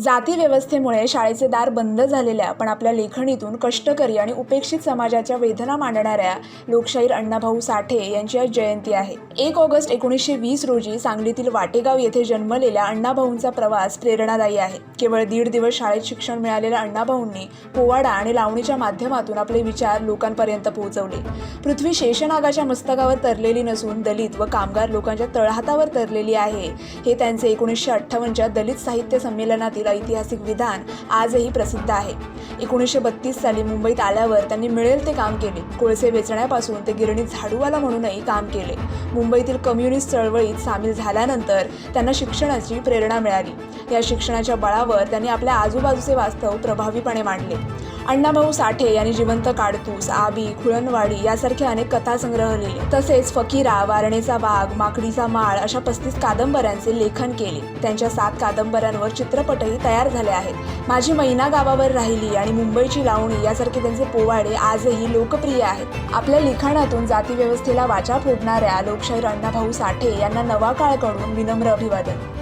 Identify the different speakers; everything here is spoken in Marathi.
Speaker 1: जाती व्यवस्थेमुळे शाळेचे दार बंद झालेल्या पण आपल्या लेखणीतून कष्टकरी आणि उपेक्षित समाजाच्या वेदना मांडणाऱ्या लोकशाहीर अण्णाभाऊ साठे यांची आज जयंती आहे. एक ऑगस्ट एकोणीसशे वीस रोजी सांगलीतील वाटेगाव येथे जन्मलेल्या अण्णाभाऊंचा प्रवास प्रेरणादायी आहे. केवळ दीड दिवस शाळेत शिक्षण मिळालेल्या अण्णाभाऊंनी पोवाडा आणि लावणीच्या माध्यमातून आपले विचार लोकांपर्यंत पोहोचवले. पृथ्वी शेषनागाच्या मस्तकावर तरलेली नसून दलित व कामगार लोकांच्या तळहातावर तरलेली आहे. हे त्यांचे एकोणीसशे अठ्ठावन्नच्या दलित साहित्य संमेलनातील ऐतिहासिक विधान आजही प्रसिद्ध आहे. एकोणीसशे बत्तीस साली मुंबईत आल्यावर त्यांनी मिळेल ते काम केले. कोळसे वेचण्यापासून ते गिरणीत झाडूवाला म्हणूनही काम केले. मुंबईतील कम्युनिस्ट चळवळीत सामील झाल्यानंतर त्यांना शिक्षणाची प्रेरणा मिळाली. या शिक्षणाच्या बळावर त्यांनी आपल्या आजूबाजूचे वास्तव प्रभावीपणे मांडले. अण्णाभाऊ साठे यांनी जिवंत काडतूस आबी खुळणवाडी यासारखे अनेक कथासंग्रह लिहिले. तसेच फकीरा वारणेचा बाग माकडीचा माळ अशा पस्तीस कादंबऱ्यांचे लेखन केले. त्यांच्या सात कादंबऱ्यांवर चित्रपटही तयार झाले आहेत. माझी मैना गावावर राहिली आणि मुंबईची लावणी यासारखे त्यांचे पोवाडे आजही लोकप्रिय आहेत. आपल्या लिखाणातून जातीव्यवस्थेला वाचा फोडणाऱ्या लोकशाहीर अण्णाभाऊ साठे यांना नवा काळकडून विनम्र अभिवादन.